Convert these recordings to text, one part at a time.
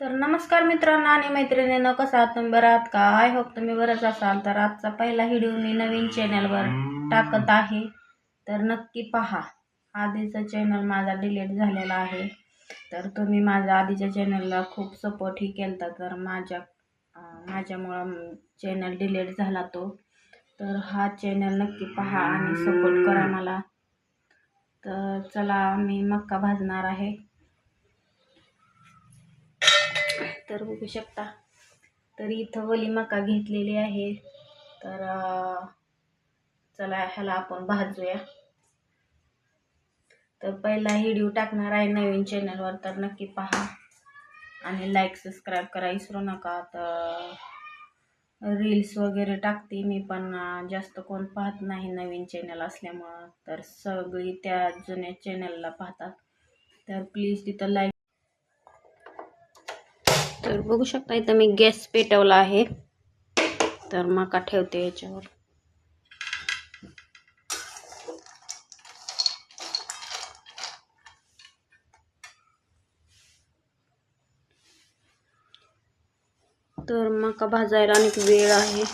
तर नमस्कार मित्रांनो आणि मैत्रिणींनो कसा आहात तुम्ही? बरं आहात का? आय होप तुम्ही बरंच असाल. तर आजचा पहिला व्हिडिओ मी नवीन चॅनलवर टाकत आहे. तर नक्की पहा आधीचा चॅनल माझा डिलीट झालेला आहे. तर तुम्ही माझ्या आधीच्या चॅनलला खूप सपोर्टही केला तर माझ्या माझ्यामुळं चॅनल डिलीट झाला तो. तर हा चॅनल नक्की पहा आणि सपोर्ट करा मला. तर चला मी मक्का भाजणार आहे. तर बघू शकता. तर इथं वली मका घेतलेली आहे. तर चला ह्याला आपण भाजूया. तर पहिला व्हिडिओ टाकणार आहे नवीन चॅनलवर तर नक्की पहा. आणि लाईक सबस्क्राईब करा विसरू नका. तर रील्स वगैरे टाकते मी पण जास्त कोण पाहत नाही नवीन चॅनल असल्यामुळं. तर सगळी त्या जुन्या चॅनलला पाहतात. तर प्लीज तिथं लाईक तर बघू शकता इथं मी गॅस पेटवला आहे. तर मका ठेवते याच्यावर. तर मका भाजायला अनेक वेळ आहे.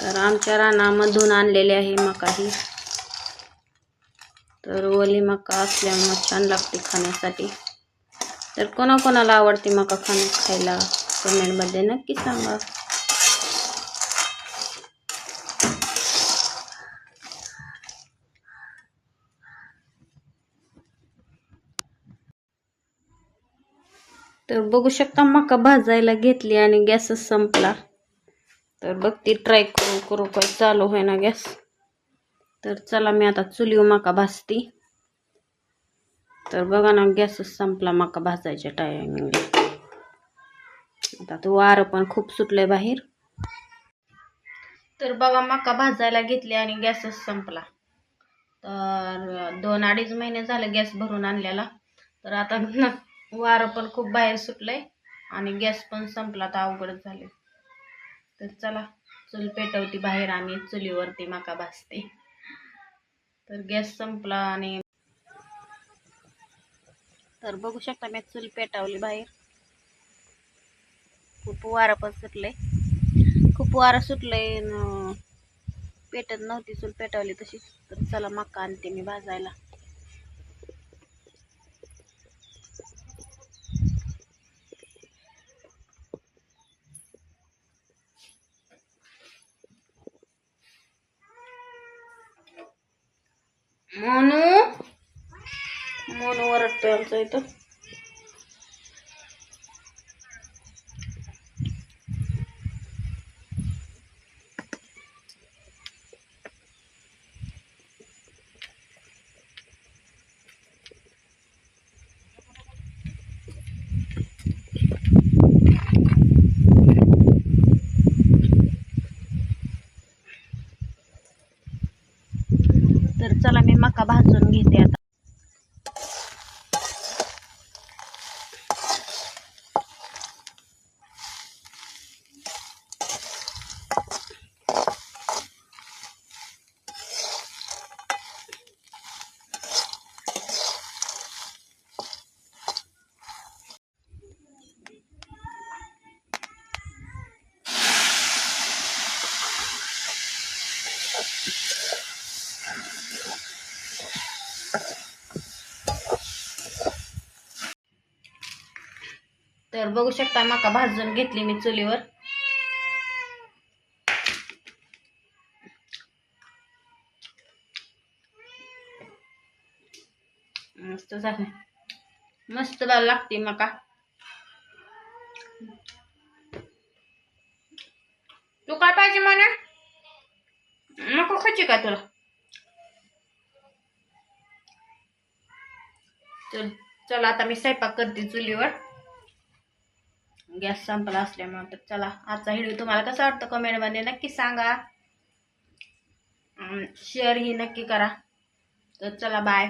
तर आमच्या रानामधून आणलेले आहे मका ही. तर ओली मका असल्यामुळे छान लागते खाण्यासाठी. तर कोणाकोणाला आवडते मका खाणं खायला कमेंटमध्ये नक्की सांगा. तर बघू शकता मका भाजायला घेतली आणि गॅसच संपला. तर बघती ट्राय करू करू काय चालू आहे ना गॅस. तर चला मी आता चुलीव मका भाजती. तर बघा ना गॅसच संपला मका भाजायच्या टायमिंगला आता तो वारं पण खूप सुटलंय बाहेर. तर बघा मका भाजायला घेतली आणि गॅसच संपला. तर दोन अडीच महिने झाले गॅस भरून आणलेला. तर आता वारं पण खूप बाहेर सुटलंय आणि गॅस पण संपला तर अवघडच झाले. तर चला चूल पेटवती बाहेर आणि चुलीवरती मका भाजते. तर गॅस संपला आणि तर बघू शकता मी चूल पेटावली बाहेर. खूप वारा पण सुटलंय. खूप वारा सुटलंय पेटत नव्हती चूल पेटवली तशी तर चला मका आणते मी भाजायला. मोनू! मन वरटतोय आमचं इथं. तर चला मी मका भाजून घेते आता. तर बघू शकता मका भाजून घेतली मी चुलीवर. मस्त झालं. मस्त दाल लागते मका. तू काय पाहिजे म्हणा खायची का तुला? चल चला आता मी स्वयंपाक करते चुलीवर. गॅस संपला असल्यामुळे तर चला आजचा व्हिडिओ तुम्हाला कसा वाटतो कमेंटमध्ये नक्की सांगा. शेअर ही नक्की करा. तर चला बाय